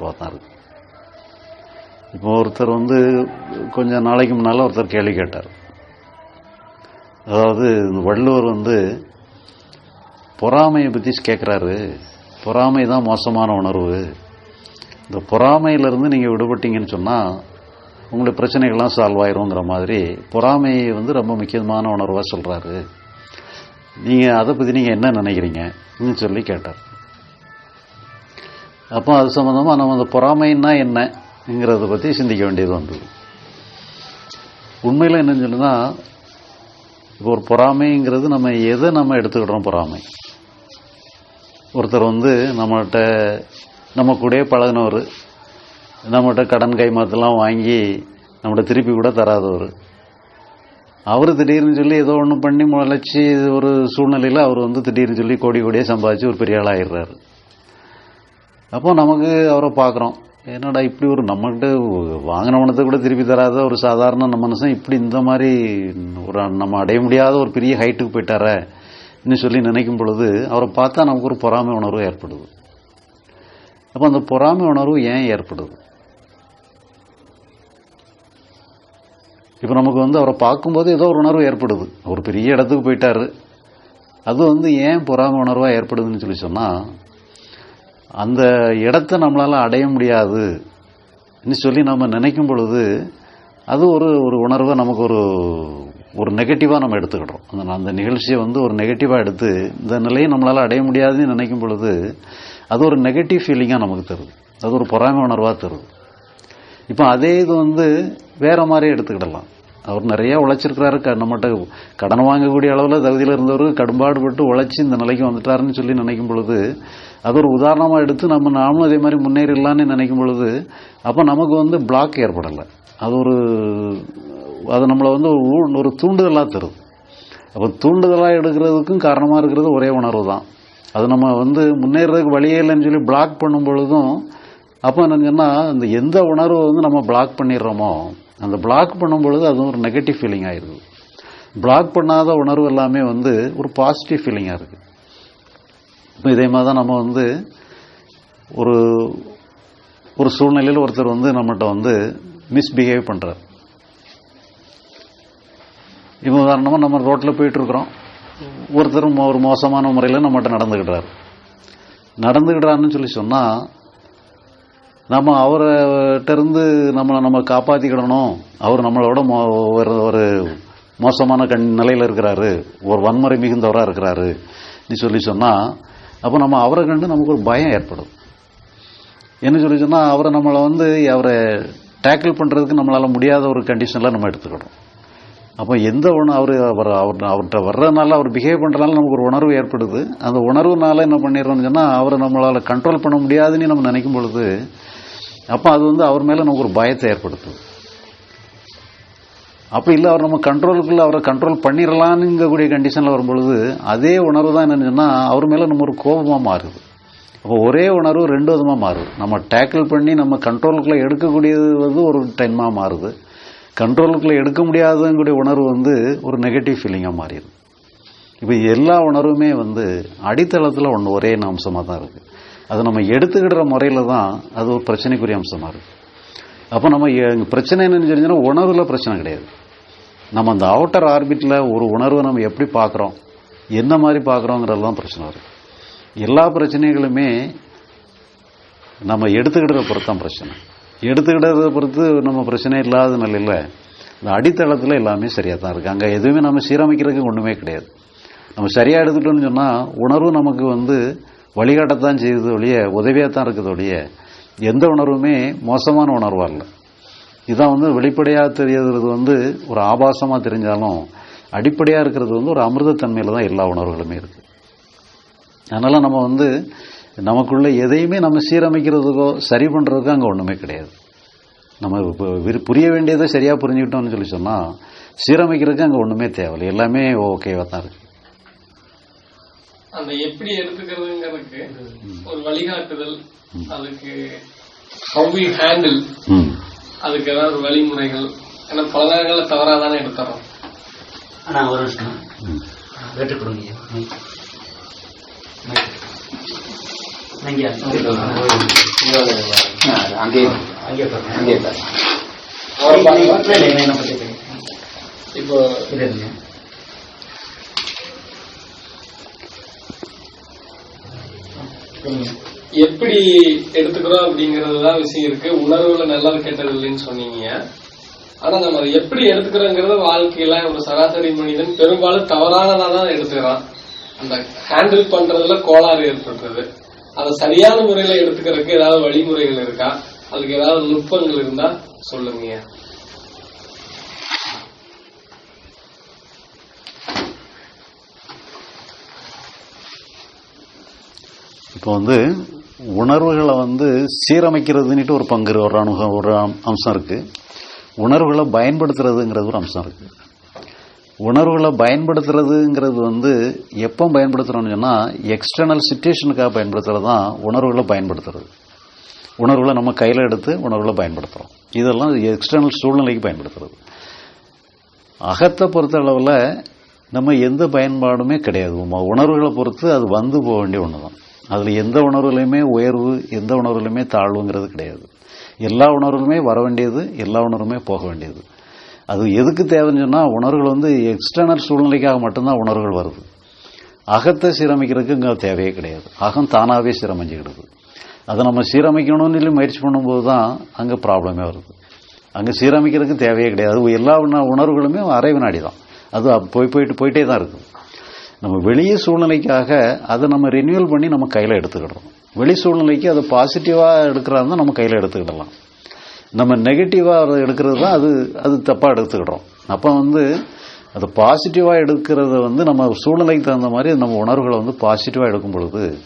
உணர்வாக தான் இருக்கு இப்போ ஒருத்தர் வந்து கொஞ்சம் நாளைக்கு முன்னால் ஒருத்தர் கேள்வி கேட்டார். அதாவது இந்த வள்ளுவர் வந்து பொறாமையை பற்றி கேட்குறாரு பொறாமை தான் மோசமான உணர்வு. இந்த பொறாமையிலேருந்து நீங்கள் விடுபட்டீங்கன்னு சொன்னால் உங்களுடைய பிரச்சனைகள்லாம் சால்வ் ஆயிருங்கிற மாதிரி பொறாமையை வந்து ரொம்ப முக்கியமான உணர்வாக சொல்கிறாரு நீங்கள் அதை பற்றி நீங்கள் என்ன நினைக்கிறீங்கன்னு சொல்லி கேட்டார். அப்போ அது சம்மந்தமாக நம்ம அந்த பொறாமைன்னா என்னங்கிறத பற்றி சிந்திக்க வேண்டியது வந்தது உண்மையில் என்னன்னு சொன்னால் இப்போ ஒரு பொறாமைங்கிறது நம்ம எதை நம்ம எடுத்துக்கிட்டோம் பொறாமை. ஒருத்தர் வந்து நம்மகிட்ட நம்ம கூடயே பழகினவர் நம்மகிட்ட கடன் கைமாத்தெல்லாம் வாங்கி நம்மகிட்ட திருப்பி கூட தராதவர். அவர் திடீர்னு சொல்லி ஏதோ ஒன்று பண்ணி முளைச்சி ஒரு சூழ்நிலையில் அவர் வந்து திடீர்னு சொல்லி கோடி கோடியே சம்பாதிச்சு ஒரு பெரிய ஆளாயிடுறாரு அப்போ நமக்கு அவரை பார்க்குறோம். என்னடா இப்படி ஒரு நம்மகிட்ட வாங்கின பணத்தை கூட திருப்பி தராத ஒரு சாதாரண நம்ம மனுஷன் இப்படி இந்த மாதிரி ஒரு நம்ம அடைய முடியாத ஒரு பெரிய ஹைட்டுக்கு போயிட்டாரே இன்னும் சொல்லி நினைக்கும் பொழுது அவரை பார்த்தா நமக்கு ஒரு பொறாமை உணர்வு ஏற்படுது. அப்போ அந்த பொறாமை உணர்வு ஏன் ஏற்படுது? இப்போ நமக்கு வந்து அவரை பார்க்கும்போது ஏதோ ஒரு உணர்வு ஏற்படுது. ஒரு பெரிய இடத்துக்கு போயிட்டாரு. அது வந்து ஏன் பொறாமை உணர்வாக ஏற்படுதுன்னு சொல்லி சொன்னால் அந்த இடத்த நம்மளால் அடைய முடியாது சொல்லி நம்ம நினைக்கும் பொழுது அது ஒரு ஒரு உணர்வை நமக்கு ஒரு ஒரு நெகட்டிவாக நம்ம எடுத்துக்கிட்டோம் அந்த அந்த நிகழ்ச்சியை வந்து ஒரு நெகட்டிவாக எடுத்து இந்த நிலையை நம்மளால் அடைய முடியாதுன்னு நினைக்கும் பொழுது அது ஒரு நெகட்டிவ் ஃபீலிங்காக நமக்கு தருது. அது ஒரு பொறாமை உணர்வாக தருது. இப்போ அதே இது வந்து வேற மாதிரி எடுத்துக்கிடலாம். அவர் நிறைய உழைச்சிருக்கிறாரு க- நம்மகிட்ட கடன் வாங்கக்கூடிய அளவில் தகுதியில் இருந்தவர் கடும்பாடுபட்டு உழைச்சி இந்த நிலைக்கு வந்துட்டாருன்னு சொல்லி நினைக்கும் பொழுது அது ஒரு உதாரணமாக எடுத்து நம்ம நாமளும் அதே மாதிரி முன்னேறிடலான்னு நினைக்கும் பொழுது அப்போ நமக்கு வந்து பிளாக் ஏற்படலை. அது ஒரு அது நம்மளை வந்து ஊ- ஒரு தூண்டுதலாக தருது. அப்போ தூண்டுதலாக எடுக்கிறதுக்கும் காரணமாக இருக்கிறது ஒரே உணர்வு தான். அது நம்ம வந்து முன்னேறதுக்கு வழியே இல்லைன்னு சொல்லி பிளாக் பண்ணும் பொழுதும் அப்போ என்னங்கன்னா இந்த எந்த உணர்வை வந்து நம்ம பிளாக் பண்ணிடுறோமோ அந்த பிளாக் பண்ணும் பொழுது அது ஒரு நெகட்டிவ் ஃபீலிங் ஆயிடுது. பிளாக் பண்ணாத உணர்வு எல்லாமே வந்து ஒரு பாசிட்டிவ் ஃபீலிங்காக இருக்குது இப்போ இதே மாதிரி தான் நம்ம வந்து ஒரு ஒரு சூழ்நிலையில் ஒருத்தர் வந்து நம்மகிட்ட வந்து மிஸ்பிஹேவ் பண்ணுறார் இப்போ உதாரணமாக நம்ம ரோட்டில் போயிட்டுருக்குறோம். ஒருத்தர் மோ- ஒரு மோசமான முறையில் நம்மகிட்ட நடந்துக்கிட்டார் நடந்துக்கிட்டாருன்னு சொல்லி சொன்னால் நம்ம அவர்கிட்ட இருந்து நம்மளை நம்ம காப்பாற்றிக்கிடணும் அவர் நம்மளோட மோ ஒரு ஒரு மோசமான கண் நிலையில் இருக்கிறாரு. ஒரு வன்முறை மிகுந்தவராக இருக்கிறாரு. நீ சொல்லி சொன்னால் அப்போ நம்ம அவரை கண்டு நமக்கு ஒரு பயம் ஏற்படும். என்ன சொல்லி சொன்னால் அவரை நம்மளை வந்து அவரை டேக்கிள் பண்ணுறதுக்கு நம்மளால் முடியாத ஒரு கண்டிஷனில் நம்ம எடுத்துக்கணும் அப்போ எந்த ஒன்று அவர் அவர் அவர் அவர்கிட்ட வர்றதுனால அவர் பிஹேவ் பண்ணுறதுனால நமக்கு ஒரு உணர்வு ஏற்படுது. அந்த உணர்வுனால என்ன பண்ணிடுறோம்னு சொன்னால் அவரை நம்மளால் கண்ட்ரோல் பண்ண முடியாதுன்னு நம்ம நினைக்கும் பொழுது அப்போ அது வந்து அவர் மேலே நமக்கு ஒரு பயத்தை ஏற்படுத்துது அப்போ இல்லை அவர் நம்ம கண்ட்ரோலுக்குள்ள அவரை கண்ட்ரோல் பண்ணிடலான்னுங்கக்கூடிய கண்டிஷனில் வரும்பொழுது அதே உணர்வு தான் என்னன்னு சொன்னால் அவர் மேலே நம்ம ஒரு கோபமாக மாறுது. அப்போ ஒரே உணர்வு ரெண்டு விதமாக மாறுது. நம்ம டேக்கிள் பண்ணி நம்ம கண்ட்ரோலுக்குள்ளே எடுக்கக்கூடியது வந்து ஒரு டைமாக மாறுது. கண்ட்ரோலுக்குள்ளே எடுக்க முடியாதுங்கூடிய உணர்வு வந்து ஒரு நெகட்டிவ் ஃபீலிங்காக மாறிடுது. இப்போ எல்லா உணர்வுமே வந்து அடித்தளத்தில் ஒன்று ஒரே அம்சமாக தான் இருக்குது அது நம்ம எடுத்துக்கிடுற முறையில் தான் அது ஒரு பிரச்சனைக்குரிய அம்சமாக இருக்குது அப்போ நம்ம பிரச்சனை என்னன்னு தெரிஞ்சுன்னா உணர்வில் பிரச்சனை கிடையாது. நம்ம அந்த அவுட்டர் ஆர்பிட்டில் ஒரு உணர்வை நம்ம எப்படி பார்க்குறோம்? என்ன மாதிரி பார்க்குறோங்கிறது தான் பிரச்சனை வருது எல்லா பிரச்சனைகளுமே நம்ம எடுத்துக்கிடுற பொறுத்து தான் பிரச்சனை. எடுத்துக்கிட்டதை பொறுத்து நம்ம பிரச்சனை இல்லாத நிலையில் இந்த அடித்தளத்தில் எல்லாமே சரியாக தான் இருக்குது அங்கே எதுவுமே நம்ம சீரமைக்கிறதுக்கு ஒன்றுமே கிடையாது. நம்ம சரியாக எடுத்துட்டோம்னு சொன்னால் உணர்வு நமக்கு வந்து வழிகாட்டத்தான் செய்யுது ஒழிய உதவியாக தான் இருக்குது ஒழிய எந்த உணர்வுமே மோசமான உணர்வாக இல்லை. இதான் வந்து வெளிப்படையாக தெரியுது வந்து ஒரு ஆபாசமாக தெரிஞ்சாலும் அடிப்படையாக இருக்கிறது வந்து ஒரு அமிர்தத்தன்மையில் தான் எல்லா உணர்வுகளுமே இருக்குது அதனால் நம்ம வந்து நமக்குள்ள எதையுமே நம்ம சீரமைக்கிறதுக்கோ சரி பண்ணுறதுக்கோ அங்கே ஒன்றுமே கிடையாது. நம்ம இப்போ விரு- புரிய வேண்டியதை சரியாக புரிஞ்சுக்கிட்டோம்னு சொல்லி சொன்னால் சீரமைக்கிறதுக்கு அங்கே ஒன்றுமே தேவையில்லை. எல்லாமே ஓகேவாக தான் இருக்குது அந்த எப்படி எடுத்துக்கிறதுங்கிறதுக்கு ஒரு வழிகாட்டுதல் அதுக்கு ஹவ் வி ஹேண்டில் அதுக்கு ஏதாவது ஒரு வழிமுறைகள். ஏன்னா பல நேரங்கள்ல தவறாதானே எடுத்துறோம். ஆனா ஒரு நிமிஷம். ம். கேட்டு கொடுங்க மைக். மைக். அங்கே அங்கே அங்கே பாருங்க அங்கே பாருங்க இல்லை, இல்லை, இல்லை, என்ன பத்தி பேசுங்க. இப்போ இது இருங்க. சரிங்க. எப்படி எடுத்துக்கிறோம் அப்படிங்கறதுதான் விஷயம் இருக்கு. உணர்வுல நல்லது கெட்டது இல்லைன்னு சொன்னீங்க. ஆனா நம்ம அதை எப்படி எடுத்துக்கிறோங்கிறத வாழ்க்கையில ஒரு சராசரி மனிதன் பெரும்பாலும் தவறானதா தான் எடுத்துக்கிறான். அந்த ஹேண்டில் பண்றதுல கோளாறு ஏற்படுறது அதை சரியான முறையில எடுத்துக்கிறதுக்கு ஏதாவது வழிமுறைகள் இருக்கா? அதுக்கு ஏதாவது நுட்பங்கள் இருந்தா சொல்லுங்க. இப்போ வந்து உணர்வுகளை வந்து சீரமைக்கிறதுன்னுட்டு ஒரு பங்கு ஒரு அணுகம் ஒரு அம்சம் இருக்குது உணர்வுகளை பயன்படுத்துறதுங்கிறது ஒரு அம்சம் இருக்குது உணர்வுகளை பயன்படுத்துறதுங்கிறது வந்து எப்போ பயன்படுத்துகிறோன்னு சொன்னால் எக்ஸ்டர்னல் சுச்சுவேஷனுக்காக பயன்படுத்துறது தான் உணர்வுகளை பயன்படுத்துறது. உணர்வுகளை நம்ம கையில் எடுத்து உணர்வுகளை பயன்படுத்துகிறோம் இதெல்லாம் எக்ஸ்டர்னல் சூழ்நிலைக்கு பயன்படுத்துறது. அகத்தை பொறுத்த அளவில் நம்ம எந்த பயன்பாடுமே கிடையாது. உணர்வுகளை பொறுத்து அது வந்து போக வேண்டிய ஒன்று தான் அதில் எந்த உணர்வுலையுமே உயர்வு எந்த உணர்வுலையுமே தாழ்வுங்கிறது கிடையாது. எல்லா உணர்வுகளுமே வர வேண்டியது எல்லா உணர்வுமே போக வேண்டியது. அது எதுக்கு தேவைன்னு சொன்னால் உணர்வுகள் வந்து எக்ஸ்டர்னல் சூழ்நிலைக்காக மட்டும்தான் உணர்வுகள் வருது. அகத்தை சீரமைக்கிறதுக்கு இங்கே தேவையே கிடையாது. அகம் தானாகவே சீரமைஞ்சுக்கிடுது. அதை நம்ம சீரமைக்கணும்னு சொல்லி முயற்சி பண்ணும்போது தான் அங்கே ப்ராப்ளமே வருது. அங்கே சீரமைக்கிறதுக்கு தேவையே கிடையாது. எல்லா உண- உணர்வுகளுமே அரை வினாடி தான் அது போய் போயிட்டு போயிட்டே தான் இருக்குது நம்ம வெளியே சூழ்நிலைக்காக அதை நம்ம ரினியூவல் பண்ணி நம்ம கையில் எடுத்துக்கிடுறோம். வெளி சூழ்நிலைக்கு அதை பாசிட்டிவாக எடுக்கிறதா நம்ம கையில் எடுத்துக்கிடலாம். நம்ம நெகட்டிவாக எடுக்கிறது தான் அது அது தப்பாக எடுத்துக்கிடுறோம். அப்போ வந்து அது பாசிட்டிவாக எடுக்கிறத வந்து நம்ம சூழ்நிலைக்கு தகுந்த மாதிரி நம்ம உணர்வுகளை வந்து பாசிட்டிவாக எடுக்கும் பொழுது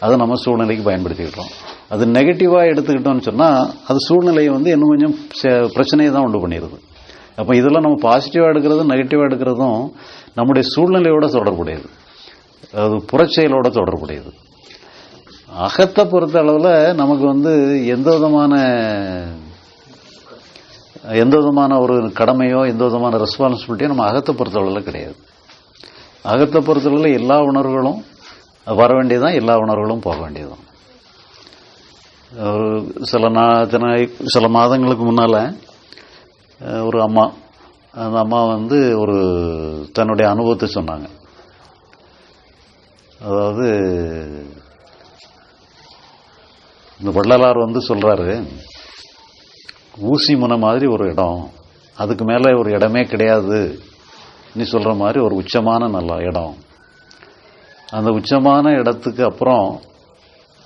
அதை நம்ம சூழ்நிலைக்கு பயன்படுத்திக்கிட்டோம் அது நெகட்டிவாக எடுத்துக்கிட்டோம்னு சொன்னால் அது சூழ்நிலையை வந்து இன்னும் கொஞ்சம் ச- பிரச்சனையை தான் உண்டு பண்ணிடுது. அப்போ இதெல்லாம் நம்ம பாசிட்டிவாக எடுக்கிறதும் நெகட்டிவாக எடுக்கிறதும் நம்முடைய சூழ்நிலையோட தொடர்புடையது. அது புறச்செயலோட தொடர்புடையது. அகத்தை பொறுத்த அளவில் நமக்கு வந்து எந்த விதமான எந்த விதமான ஒரு கடமையோ எந்த விதமான ரெஸ்பான்சிபிலிட்டியோ நம்ம அகத்தை பொறுத்தளவில் கிடையாது. அகத்தை பொறுத்தளவில் எல்லா உணர்வுகளும் வர வேண்டியதுதான் எல்லா உணர்வுகளும் போக வேண்டியதுதான். ஒரு சில நா தின- சில மாதங்களுக்கு முன்னால் ஒரு அம்மா அந்த அம்மா வந்து ஒரு தன்னுடைய அனுபவத்தை சொன்னாங்க. அதாவது இந்த வள்ளலார் வந்து சொல்கிறாரு ஊசி முனை மாதிரி ஒரு இடம் அதுக்கு மேலே ஒரு இடமே கிடையாது நீ சொல்கிற மாதிரி ஒரு உச்சமான நல்ல இடம். அந்த உச்சமான இடத்துக்கு அப்புறம்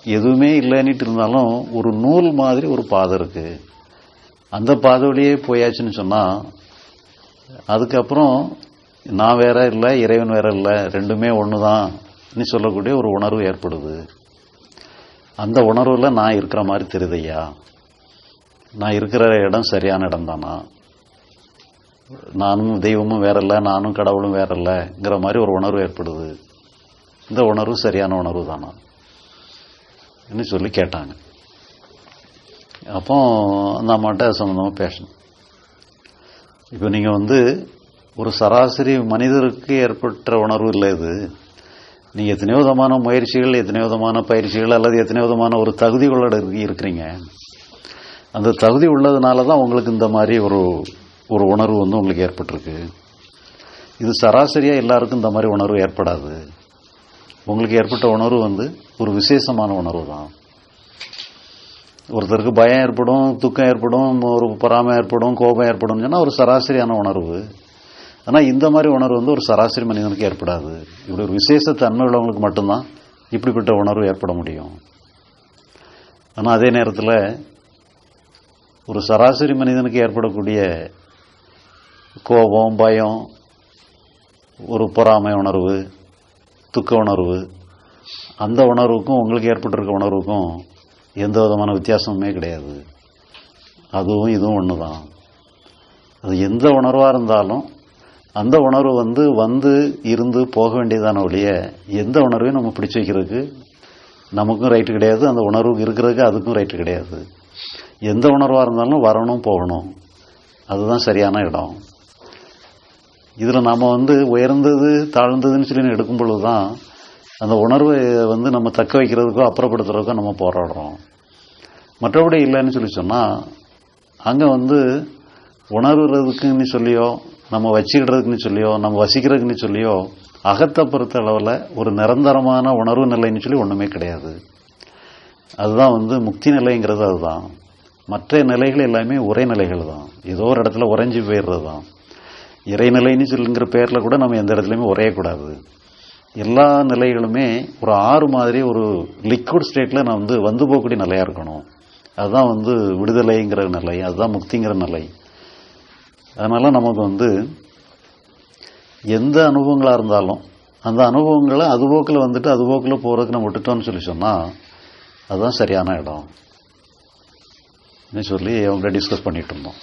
எதுவுமே இல்லைன்னுட்டு இருந்தாலும் ஒரு நூல் மாதிரி ஒரு பாதை இருக்குது அந்த பாதை வழியே போயாச்சுன்னு சொன்னால் அதுக்கப்புறம் நான் வேற இல்லை இறைவன் வேற இல்லை ரெண்டுமே ஒன்று தான் சொல்லக்கூடிய ஒரு உணர்வு ஏற்படுது. அந்த உணர்வில் நான் இருக்கிற மாதிரி தெரியுதையா? நான் இருக்கிற இடம் சரியான இடம் தானா நானும் தெய்வமும் வேற இல்லை நானும் கடவுளும் வேற இல்லைங்கிற மாதிரி ஒரு உணர்வு ஏற்படுது. இந்த உணர்வு சரியான உணர்வு தானா சொல்லி கேட்டாங்க. அப்போ அந்த அம்மாட்ட சம்மந்தமாக பேசணும். இப்போ நீங்கள் வந்து ஒரு சராசரி மனிதருக்கு ஏற்பட்ட உணர்வு இல்லை இது. நீங்கள் எத்தனையோ விதமான முயற்சிகள் எத்தனையோ விதமான பயிற்சிகள் அல்லது எத்தனையோ விதமான ஒரு தகுதிகளோட இருக்கிறீங்க. அந்த தகுதி உள்ளதுனால தான் உங்களுக்கு இந்த மாதிரி ஒரு ஒரு உணர்வு வந்து உங்களுக்கு ஏற்பட்டிருக்கு. இது சராசரியாக எல்லாருக்கும் இந்த மாதிரி உணர்வு ஏற்படாது. உங்களுக்கு ஏற்பட்ட உணர்வு வந்து ஒரு விசேஷமான உணர்வு தான் ஒருத்தருக்கு பயம் ஏற்படும் துக்கம் ஏற்படும் ஒரு பொறாமை ஏற்படும் கோபம் ஏற்படும் சொன்னால் ஒரு சராசரியான உணர்வு. ஆனால் இந்த மாதிரி உணர்வு வந்து ஒரு சராசரி மனிதனுக்கு ஏற்படாது. இப்படி ஒரு விசேஷ தன்மை உள்ளவங்களுக்கு மட்டும்தான் இப்படிப்பட்ட உணர்வு ஏற்பட முடியும். ஆனால் அதே நேரத்தில் ஒரு சராசரி மனிதனுக்கு ஏற்படக்கூடிய கோபம் பயம் ஒரு பொறாமை உணர்வு துக்க உணர்வு அந்த உணர்வுக்கும் உங்களுக்கு ஏற்பட்டிருக்க உணர்வுக்கும் எந்த விதமான வித்தியாசமுமே கிடையாது. அதுவும் இதுவும் ஒன்று தான் அது எந்த உணர்வாக இருந்தாலும் அந்த உணர்வு வந்து வந்து இருந்து போக வேண்டியதான ஒழிய எந்த உணர்வையும் நம்ம பிடிச்சு வைக்கிறதுக்கு நமக்கும் ரைட்டு கிடையாது. அந்த உணர்வு இருக்கிறதுக்கு அதுக்கும் ரைட்டு கிடையாது. எந்த உணர்வாக இருந்தாலும் வரணும் போகணும். அதுதான் சரியான இடம். இதில் நாம் வந்து உயர்ந்தது தாழ்ந்ததுன்னு சொல்லி எடுக்கும் பொழுது தான் அந்த உணர்வை வந்து நம்ம தக்க வைக்கிறதுக்கோ அப்புறப்படுத்துறதுக்கோ நம்ம போராடுறோம். மற்றபடி இல்லைன்னு சொல்லி சொன்னால் அங்கே வந்து உணர்வுறதுக்குன்னு சொல்லியோ நம்ம வச்சுக்கிடுறதுக்குன்னு சொல்லியோ நம்ம வசிக்கிறதுக்குன்னு சொல்லியோ அகத்தை பொறுத்த அளவில் ஒரு நிரந்தரமான உணர்வு நிலைன்னு சொல்லி ஒன்றுமே கிடையாது. அதுதான் வந்து முக்தி நிலைங்கிறது அதுதான். மற்ற நிலைகள் எல்லாமே ஒரே நிலைகள் தான். ஏதோ ஒரு இடத்துல உறைஞ்சி போயிடுறது தான். இறைநிலைன்னு சொல்லுங்கிற பேரில் கூட நம்ம எந்த இடத்துலையுமே உரையக்கூடாது எல்லா நிலைகளுமே ஒரு ஆறு மாதிரி ஒரு லிக்விட் ஸ்டேட்டில் நான் வந்து வந்து போகக்கூடிய நிலையாக இருக்கணும். அதுதான் வந்து விடுதலைங்கிற நிலை அதுதான் முக்திங்கிற நிலை. அதனால் நமக்கு வந்து எந்த அனுபவங்களாக இருந்தாலும் அந்த அனுபவங்களை அதுபோக்கில் வந்துட்டு அதுபோக்கில் போகிறதுக்கு நம்ம விட்டுட்டோம்னு சொல்லி சொன்னால் அதுதான் சரியான இடம். சொல்லி அவங்க டிஸ்கஸ் பண்ணிகிட்டு இருந்தோம்.